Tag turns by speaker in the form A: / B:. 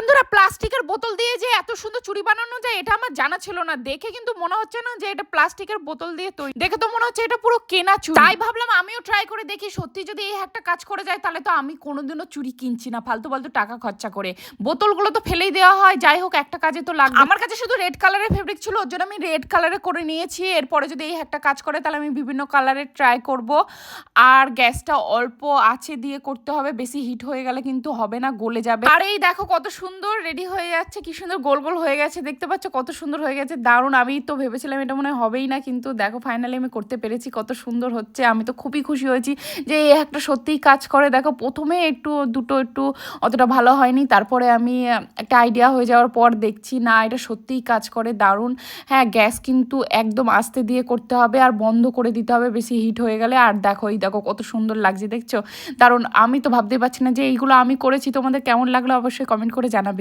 A: বন্ধুরা প্লাস্টিকের বোতল দিয়ে যে এত সুন্দর চুড়ি বানানো যায়, এটা আমার জানা ছিল না। দেখে কিন্তু মনে হচ্ছে না যে এটা প্লাস্টিকের বোতল দিয়ে তৈরি। দেখে তো মনে হচ্ছে এটা পুরো কেনা চুড়ি। তাই ভাবলাম আমিও ট্রাই করে দেখি, সত্যি যদি এই একটা কাজ করে যায়, তাহলে তো আমি কোনোদিনও চুড়ি কিনছি না, ফালতু ফালতু টাকা খরচা করে। বোতলগুলো তো ফেলেই দেওয়া হয়, যাই হোক, একটা কাজে তো লাগবে। আমার কাছে শুধু রেড কালারের ফেব্রিক ছিল, ওর জন্য আমি রেড কালারে করে নিয়েছি। এরপরে যদি এই একটা কাজ করে, তাহলে আমি বিভিন্ন কালারের ট্রাই করব। আর গ্যাসটা অল্প আছে দিয়ে করতে হবে, বেশি হিট হয়ে গেলে কিন্তু হবে না, গলে যাবে। আর এই দেখো কত সুন্দর রেডি হয়ে যাচ্ছে, কি সুন্দর গোল গোল হয়ে গেছে, দেখতে পাচ্ছ কত সুন্দর হয়ে গেছে, দারুণ। আমি তো ভেবেছিলাম এটা মনে হবেই না, কিন্তু দেখো ফাইনালি আমি করতে পেরেছি, কত সুন্দর হচ্ছে। আমি তো খুবই খুশি হয়েছি যে এই একটা সত্যিই কাজ করে। দেখো প্রথমে একটু, দুটো একটু অতটা ভালো হয়নি, তারপরে আমি একটা আইডিয়া হয়ে যাওয়ার পর দেখছি, না, এটা সত্যিই কাজ করে, দারুণ। হ্যাঁ গ্যাস কিন্তু একদম আস্তে দিয়ে করতে হবে আর বন্ধ করে দিতে হবে, বেশি হিট হয়ে গেলে। আর দেখো, এই দেখো কত সুন্দর লাগছে, দেখছ? দারুণ। আমি তো ভাবতেই পারছি না যে এইগুলো আমি করেছি, তোমাদের কেমন লাগল অবশ্যই কমেন্ট করে জানাবে।